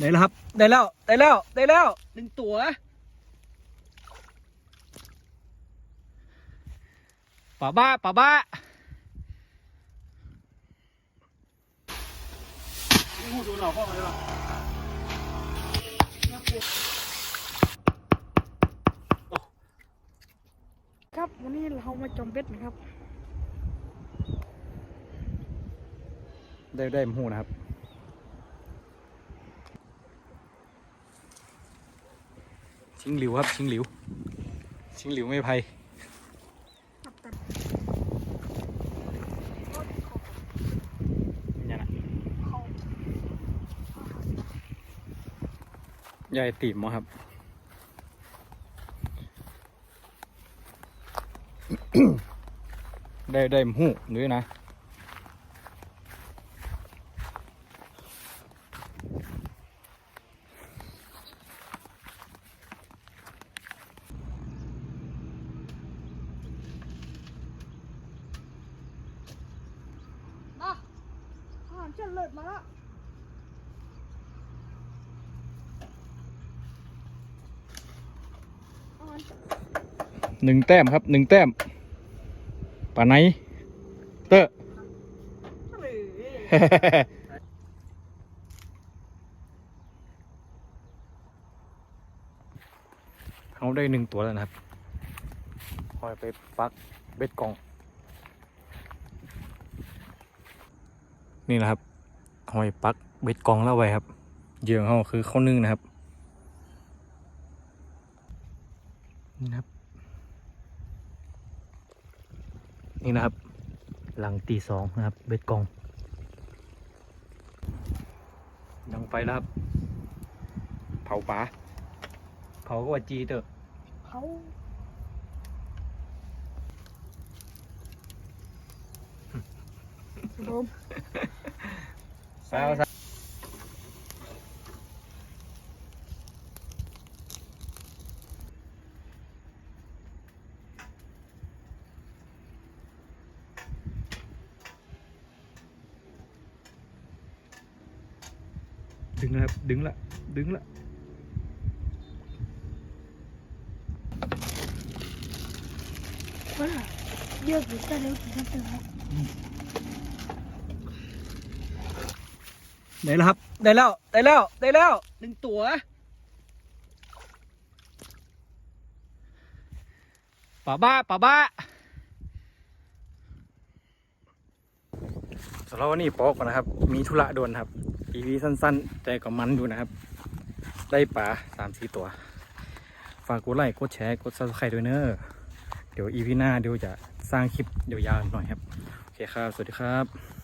ได้แล้วครับ ได้แล้ว ได้แล้ว ได้แล้วหนึ่งตัว ป่าบ้า ป่าบ้างูดูหนอกพ่อมาเลยป่ะครับวันนี้เรามาจอมเบ็ดนะครับ ได้ได้หูนะครับ ชิงหลิวครับ ชิงหลิว ชิงหลิวไม่ไพ่เนี่ยนะใหญ่ติ่มมั้งครับได้ได้หูด้วยนะ หลิดมาแล้วหนึ่งแต้มครับหนึ่งแต้มป่าไหน เตอร์เฉลิดเขาได้หนึ่งตัวแล้วนะครับคอยไปปักเบ็ดกล่อง นี่นะครับ หอยปักเบ็ดกล่องแล้วไว้ครับเหยื่อของเขาคือข้าวนึ่งนะครับ นี่นะครับ นี่นะครับ หลังตีสองนะครับ เบ็ดกล่องยังไปแล้วครับ เผาป่าเผาก็ว่าจีเตอะเขาโดมสาวสาวดึงแล้วครับ ดึงละดึงละว่าเยอะอยู่แต่เร็วถึงจะถึงครับ ได้แล้วครับ ได้แล้ว ได้แล้ว ได้แล้วหนึ่งตัว ป่าบ้า ป่าบ้าสำหรับวันนี้ปอก่อนนะครับ มีธุระด่วนครับอีวีสั้นๆ แต่ก็มันอยู่นะครับ ได้ป่าสามสี่ตัว ฝากกดไลค์ กดแชร์ กดซับสไครต์ด้วยเนอะเดี๋ยวอีพีหน้าเดี๋ยวจะสร้างคลิปยาวๆหน่อยครับ โอเคครับ สวัสดีครับ